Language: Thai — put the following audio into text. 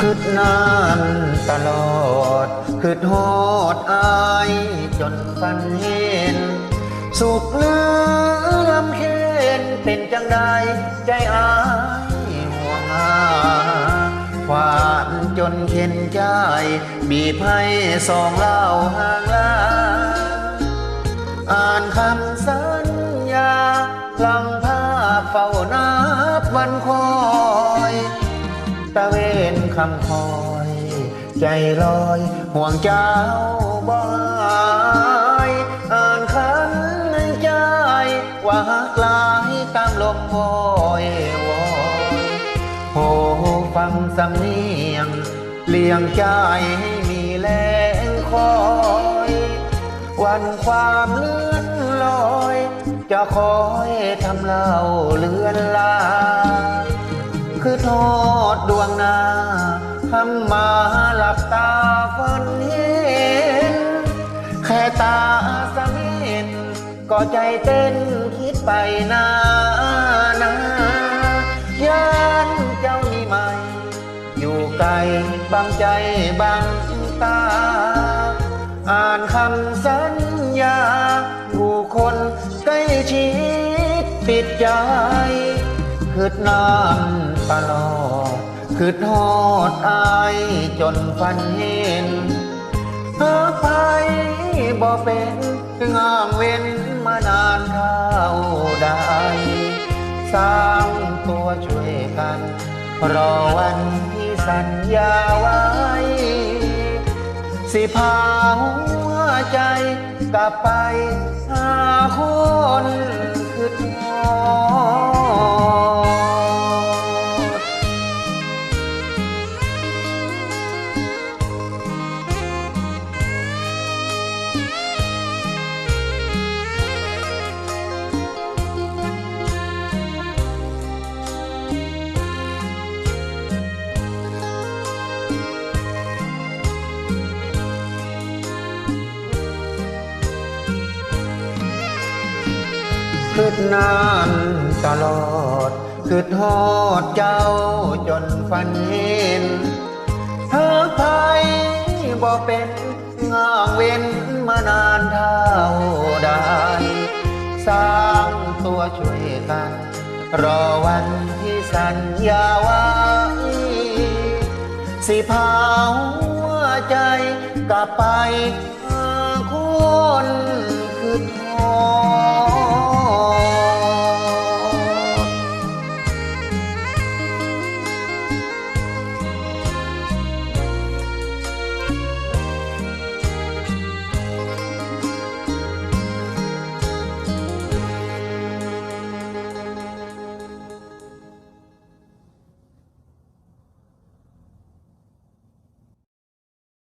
คืดนานตลอดคืดฮอดอายจนฝันเห็น สุขเลือลำเค็นเป็นจังใดใจอายห่วงหาหวานจนเข็นใจ บีบให้สองเล่าห่างลาอ่านคำสัญญาลังภาพเฝ้านับวันคอย คำคอย ใจลอยห่วงเจ้าบ่ายอ่านคันในใจ ว่าหักลายตามลมวอยวอยโหฟังสำเนียง เลี้ยงใจให้มีแรงคอย วันความเลื่อนลอย จะคอยทำเล่าเลือนลา คือทษดดวงนาคำมาหลับตาฝันเห็น แค่ตาสะมินก็ใจเต้นคิดไปนานาย่านเจ้านี่ไหม่ อยู่ไกลบางใจบางตา อ่านคำสัญญาผู้คนใกล้ชิดติดใจคืดน้ำ ตลอด คืดทอดอายจนฝันเห็นหาไปบ่เป็นงามเว้นมานานเท่าใดสร้างตัวช่วยกัน รอวันที่สัญญาไว้ สิพาหัวใจกลับไปหา คืดนานตลอดคืดฮอดเจ้าจนฝันเห็นหากไทยบ่เป็นงางเว้นมานานเท่าใดสร้างตัวช่วยกัน รอวันที่สัญญาไว้สิพาหัวใจกลับไป